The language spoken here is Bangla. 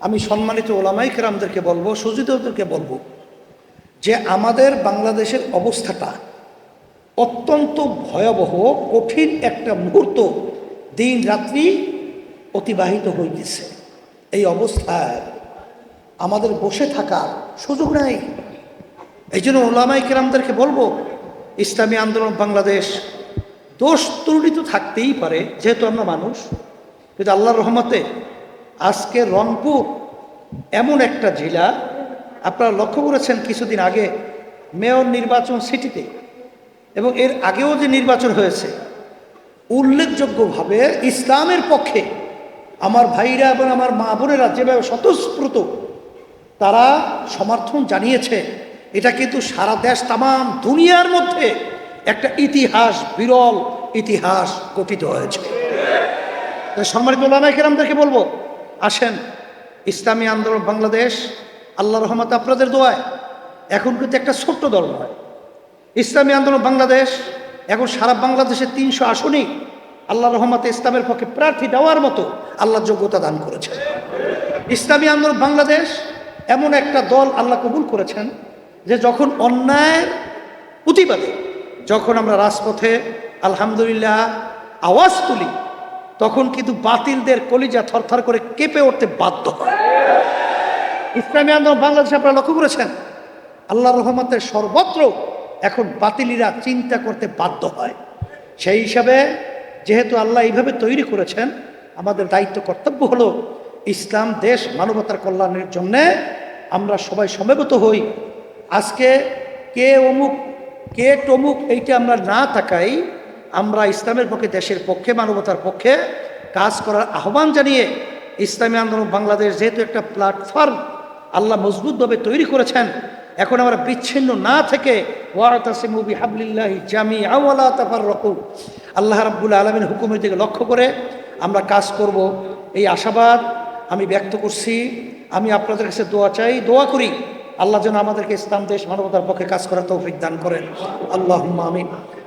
আমি সম্মানিত ওলামাই কেরামদেরকে বলব সুজিতদেরকে বলব যে আমাদের বাংলাদেশের অবস্থাটা অত্যন্ত ভয়াবহ, কঠিন একটা মুহূর্ত দিন রাত্রি অতিবাহিত হইতেছে। এই অবস্থায় আমাদের বসে থাকার সুযোগ নাই। এই জন্য ওলামাই কেরামদেরকে বলব, ইসলামী আন্দোলন বাংলাদেশ দোষ ত্রুটি তো থাকতেই পারে, যেহেতু আমরা মানুষ, কিন্তু আল্লাহর রহমতে আজকে রংপুর এমন একটা জেলা, আপনারা লক্ষ্য করেছেন কিছুদিন আগে মেয়র নির্বাচন সিটিতে, এবং এর আগেও যে নির্বাচন হয়েছে, উল্লেখযোগ্যভাবে ইসলামের পক্ষে আমার ভাইরা এবং আমার মা বোনেরা যেভাবে স্বতঃস্ফূর্ত তারা সমর্থন জানিয়েছে, এটা কিন্তু সারা দেশ তাম দুনিয়ার মধ্যে একটা ইতিহাস, বিরল ইতিহাস গঠিত হয়েছে। সম্মানিত ওলামাই কেরামদেরকে বলব আসেন। ইসলামী আন্দোলন বাংলাদেশ আল্লাহ রহমত আপনাদের দোয়ায়। এখন কিন্তু একটা ছোট্ট দল নয়। ইসলামী আন্দোলন বাংলাদেশ, এখন সারা বাংলাদেশের তিনশো আসনই আল্লাহ রহমতে ইসলামের পক্ষে প্রার্থী দেওয়ার মতো আল্লাহ যোগ্যতা দান করেছেন। ইসলামী আন্দোলন বাংলাদেশ এমন একটা দল আল্লাহ কবুল করেছেন যে যখন অন্যায়ের প্রতিবাদে, যখন আমরা রাজপথে আলহামদুলিল্লাহ আওয়াজ তুলি তখন কিন্তু বাতিলদের কলিজা থরথর করে কেঁপে উঠতে বাধ্য হয়। ইসলামী আন্দোলন বাংলাদেশে আপনারা লক্ষ্য করেছেন? আল্লাহ রহমতের সর্বত্র এখন বাতিলিরা চিন্তা করতে বাধ্য হয়। সেই হিসাবে যেহেতু আল্লাহ এইভাবে তৈরি করেছেন, আমাদের দায়িত্ব কর্তব্য হলো ইসলাম, দেশ, মানবতার কল্যাণের জন্যে আমরা সবাই সমবেত হই। আজকে কে অমুক, কে টমুক এইটা আমরা না থাকাই আমরা ইসলামের পক্ষে, দেশের পক্ষে, মানবতার পক্ষে কাজ করার আহ্বান জানিয়ে ইসলামী আন্দোলন বাংলাদেশ যেহেতু একটা প্ল্যাটফর্ম আল্লাহ মজবুতভাবে তৈরি করেছেন, এখন আমরা বিচ্ছিন্ন না থেকে জামি তাফার আল্লাহ রাব্বুল আলমিন হুকুমের দিকে লক্ষ্য করে আমরা কাজ করব। এই আশাবাদ আমি ব্যক্ত করছি। আমি আপনাদের কাছে দোয়া চাই, দোয়া করি আল্লাহ যেন আমাদেরকে ইসলাম, দেশ, মানবতার পক্ষে কাজ করার তৌফিক দান করেন। আল্লাহ আমিন।